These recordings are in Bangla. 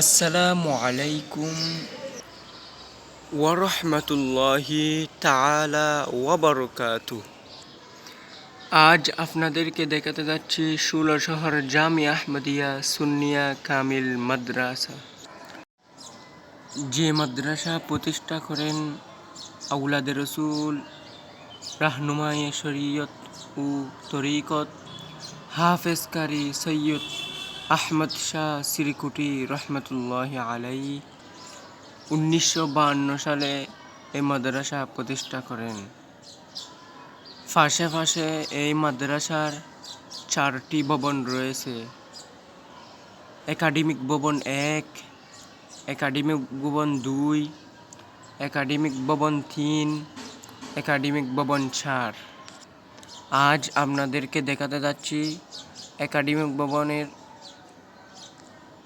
আসসালামু আলাইকুম। ওয়ারহমতুল্লাহি তাআলা ওয়াবারকাতু আজ আপনাদেরকে দেখাতে যাচ্ছি ষোলো শহর জামি আহমদিয়া সুন্নিয়া কামিল মাদ্রাসা। যে মাদ্রাসা প্রতিষ্ঠা করেন আউলাদের রসুল রাহনুমায়ে শরীয়ত ও তরিকত হাফেজকারী সৈয়দ আহমদ শাহ সিরিকুটি রহমতুল্লাহ আলাই উনিশশো সালে এই মাদ্রাসা প্রতিষ্ঠা করেন। ফাঁসে ফাঁসে এই মাদ্রাসার চারটি ভবন রয়েছে। একাডেমিক ভবন এক, একাডেমিক ভবন দুই, একাডেমিক ভবন তিন, একাডেমিক ভবন চার। আজ আপনাদেরকে দেখাতে যাচ্ছি একাডেমিক ভবনের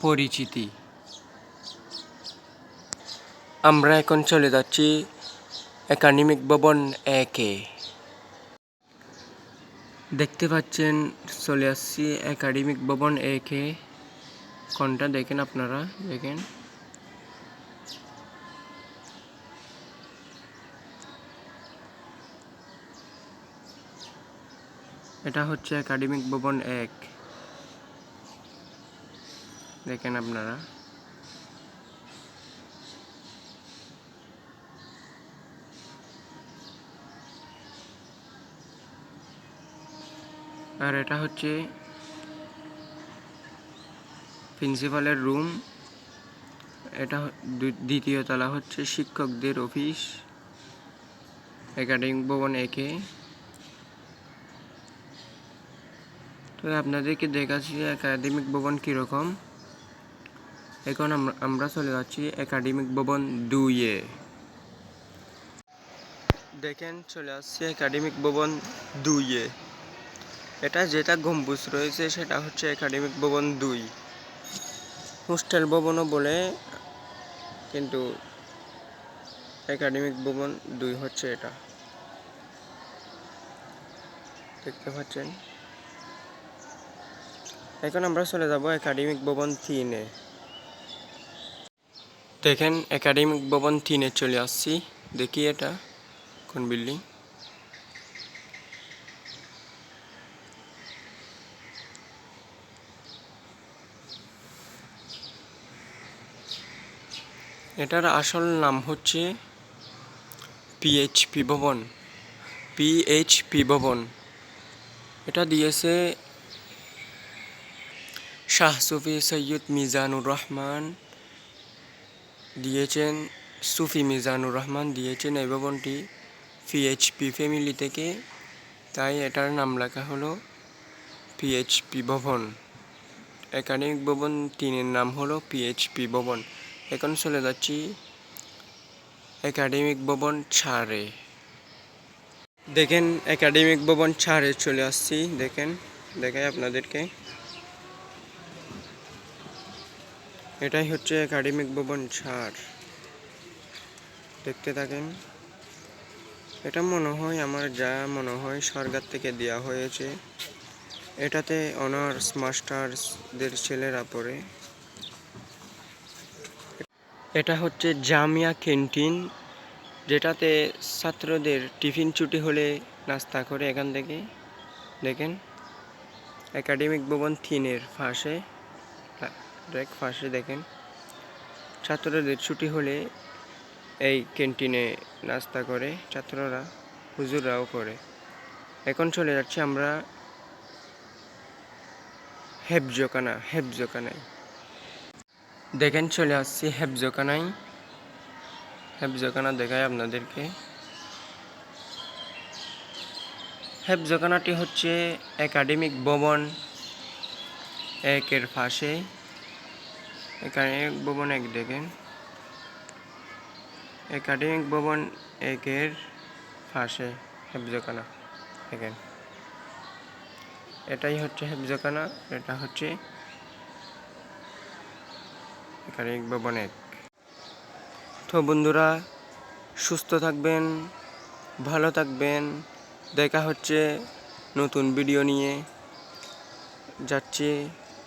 পরিচিতি। আমরা এখন চলে যাচ্ছি একাডেমিক ভবন একে। দেখতে পাচ্ছেন, চলে আসছি একাডেমিক ভবন একে। কোনটা দেখেন আপনারা? দেখেন। এটা হচ্ছে একাডেমিক ভবন এক। দেখেন আপনারা। আর এটা হচ্ছে প্রিন্সিপালের রুম। এটা দ্বিতীয় তলা হচ্ছে শিক্ষকদের অফিস, একাডেমিক ভবন একে। তো আপনাদেরকে দেখাচ্ছি একাডেমিক ভবন কীরকম। এখন আমরা- চলে যাচ্ছি একাডেমিক ভবন দুইয়ে। দেখেন, চলে আসছে একাডেমিক ভবন দুইয়ে। এটা যেটা গম্বুজ রয়েছে, সেটা হচ্ছে একাডেমিক ভবন দুই। হোস্টেল ভবনও বলে, কিন্তু একাডেমিক ভবন দুই হচ্ছে এটা। দেখতে পাচ্ছেন? এখন আমরা চলে যাব একাডেমিক ভবন তিনে। দেখেন, একাডেমিক ভবন তিনে চলে আসছি। দেখি এটা, কোন বিল্ডিং? এটার আসল নাম হচ্ছে পিএইচপি ভবন। পিএইচপি ভবন। এটা দিয়েছে শাহ সুফি সৈয়দ মিজানুর রহমান। দিয়েছেন সুফি মিজানুর রহমান, দিয়েছেন এই ভবনটি পিএইচপি ফ্যামিলি থেকে। তাই এটার নাম লেখা হলো পিএইচপি ভবন একাডেমিক ভবন। তিনের নাম হলো পিএইচপি ভবন। এখন চলে যাচ্ছি একাডেমিক ভবন ছাড়ে। দেখেন, একাডেমিক ভবন ছাড়ে চলে আসছি। দেখেন, দেখাই আপনাদেরকে। এটাই হচ্ছে একাডেমিক ভবন ছাড়। দেখতে থাকেন। এটা মনে হয় আমার যা মনে হয় সরকার থেকে দেওয়া হয়েছে। এটাতে অনার্স মাস্টার্সদের ছেলেরা পড়ে। এটা হচ্ছে জামিয়া ক্যান্টিন, যেটাতে ছাত্রদের টিফিন ছুটি হলে নাস্তা করে এখান থেকে। দেখেন, একাডেমিক ভবন তিনের ফাঁসে দেখ, ফাঁসে দেখেন। ছাত্রদের ছুটি হলে এই ক্যান্টিনে নাস্তা করে, ছাত্ররা, হুজুররাও করে। এখন চলে যাচ্ছি আমরা হেফজোকানা হেফজোকানায় দেখেন, চলে আসছি হেফজোকানায় হেফজোকানা দেখায় আপনাদেরকে। হেফজোকানাটি হচ্ছে একাডেমিক ভবন একের পাশে একাডেমিক ভবন এক দেখেন একাডেমিক ভবন একের পাশে হেফজোকানা দেখেন। এটাই হচ্ছে হেফজোকানা এটা হচ্ছে একাডেমিক ভবন এক। তো বন্ধুরা, সুস্থ থাকবেন, ভালো থাকবেন, দেখা হচ্ছে নতুন ভিডিও নিয়ে। যাচ্ছি।